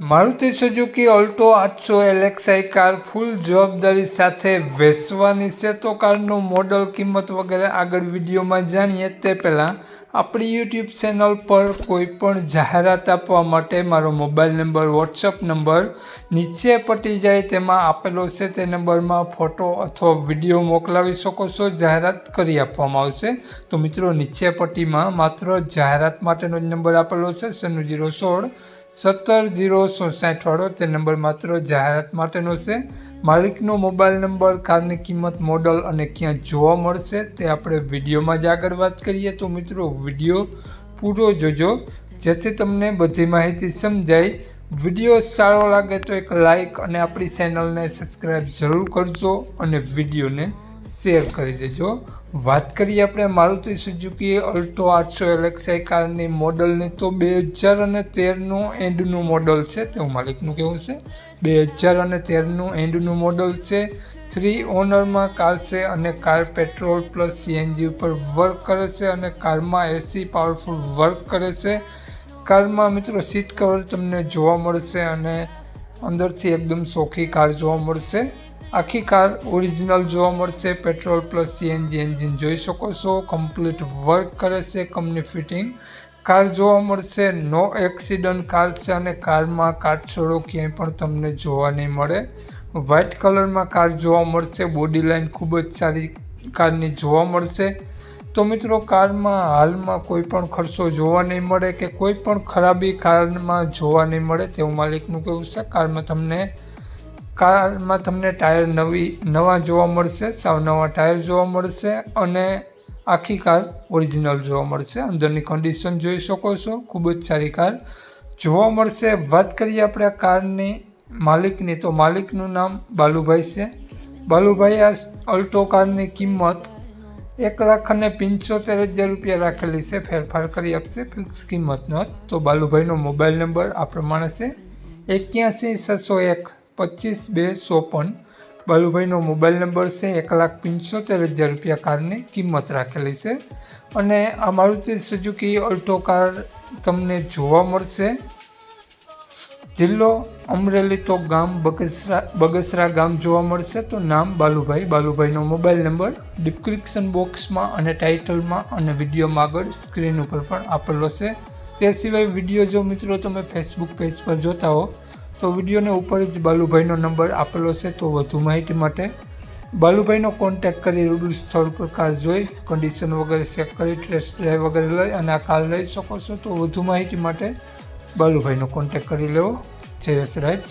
Maruti Suzuki, Alto આઠસો LXi car, ફૂલ જવાબદારી સાથે વેચવાની છે. તો કારનું મોડલ કિંમત વગેરે આગળ વિડીયોમાં જાણીએ. તે પહેલાં આપણી યુટ્યુબ ચેનલ પર કોઈ પણ જાહેરાત આપવા માટે મારો મોબાઈલ નંબર, વોટ્સઅપ નંબર નીચે પટી જાય તેમાં આપેલો છે. તે નંબરમાં ફોટો અથવા વીડિયો મોકલાવી શકો છો. જાહેરાત કરી આપવામાં આવશે. તો મિત્રો, નીચે પટ્ટીમાં માત્ર જાહેરાત માટેનો જ નંબર આપેલો છે. સન્નું જીરો સોળ સત્તર જીરો વાળો તે નંબર માત્ર જાહેરાત માટેનો છે. માલિકનો મોબાઈલ નંબર, કારની કિંમત, મોડલ અને ક્યાં જોવા મળશે તે આપણે વિડીયોમાં જ આગળ વાત કરીએ. તો મિત્રો, વીડિયો પૂરો જોજો. જેથી તમને બધી માહિતી સમજાય. વીડિયો સારો લાગે તો એક લાઈક અને આપણી ચેનલને સબસ્ક્રાઈબ જરૂર કરજો અને વિડીયોને શેર કરી દેજો. વાત કરીએ આપણે મારુતિ સુઝુકી અલ્ટો આઠસો એલેક્સાઈ કારની મોડલની, તો બે હજાર અને તેરનું એન્ડનું મોડલ છે. તેવું માલિકનું કેવું છે. બે હજાર અને તેરનું એન્ડનું મોડલ છે. થ્રી ઓનરમાં કાર છે અને કાર પેટ્રોલ પ્લસ સીએનજી ઉપર વર્ક કરે છે અને કારમાં એસી પાવરફુલ વર્ક કરે છે. કારમાં મિત્રો સીટ કવર તમને જોવા મળશે અને અંદરથી એકદમ સોખી કાર જોવા મળશે. આખી કાર ઓરિજિનલ જોવા મળશે, પેટ્રોલ પ્લસ સીએનજી એન્જિન જોઈ શકો છો, કમ્પ્લીટ વર્ક કરે છે કંપની ફિટિંગ. કાર જોવા મળશે, નો એક્સિડન્ટ કાર છે અને કારમાં કાટછડો ક્યાંય પણ તમને જોવા નહીં મળે. વ્હાઇટ કલરમાં કાર જોવા મળશે, બોડી લાઇન ખૂબ જ સારી કારની જોવા મળશે. તો મિત્રો, કારમાં હાલમાં કોઈ પણ ખર્ચો જોવા નહીં મળે કે કોઈ પણ ખરાબી કારમાં જોવા નહીં મળે તેવું માલિકનું કહેવું છે. કારમાં તમને કારમાં તમને ટાયર નવી, નવા જોવા મળશે, સાવ નવા ટાયર જોવા મળશે અને આખી કાર ઓરિજિનલ જોવા મળશે. અંદરની કન્ડિશન જોઈ શકો છો. ખૂબ જ સારી કાર જોવા મળશે. વાત કરીએ આપણે આ કારની માલિકની, તો માલિકનું નામ બાલુભાઈ છે. બાલુભાઈ, આ અલ્ટો કારની કિંમત એક લાખ અને પંચોતેર હજાર રૂપિયા રાખેલી છે. ફેરફાર કરી આપશે, ફિક્સ કિંમતનો. તો બાલુભાઈનો મોબાઈલ નંબર આ પ્રમાણે છે. એક્યાસી, છસો એક પચીસ બે ચોપન બાલુભાઈનો મોબાઈલ નંબર છે એક લાખ પંચોતેર હજાર રૂપિયા કારની કિંમત રાખેલી છે. અને આ મારુતિ સુઝુકી અલ્ટો કાર તમને જોવા મળશે. જિલ્લો અમરેલી તો ગામ બગસરા બગસરા ગામ જોવા મળશે તો નામ બાલુભાઈ. બાલુભાઈનો મોબાઈલ નંબર ડિસ્ક્રિપ્શન બોક્સમાં અને ટાઇટલમાં અને વિડીયોમાં આગળ સ્ક્રીન ઉપર પણ આપેલો છે. તે સિવાય વીડિયો જો મિત્રો તમે ફેસબુક પેજ પર જોતા હો તો વિડીયોને ઉપર જ બાલુભાઈનો નંબર આપેલો છે, તો વધુ માહિતી માટે બાલુભાઈનો કોન્ટેક્ટ કરી રૂબરૂ સ્થળ પર કાર જોઈ કન્ડિશન વગેરે ચેક કરી ટેસ્ટ ડ્રાઈવ વગેરે લઈ અને આ કાર લઈ શકો છો. તો વધુ માહિતી માટે બાલુભાઈનો કોન્ટેક્ટ કરી લેવો. જય રાજ.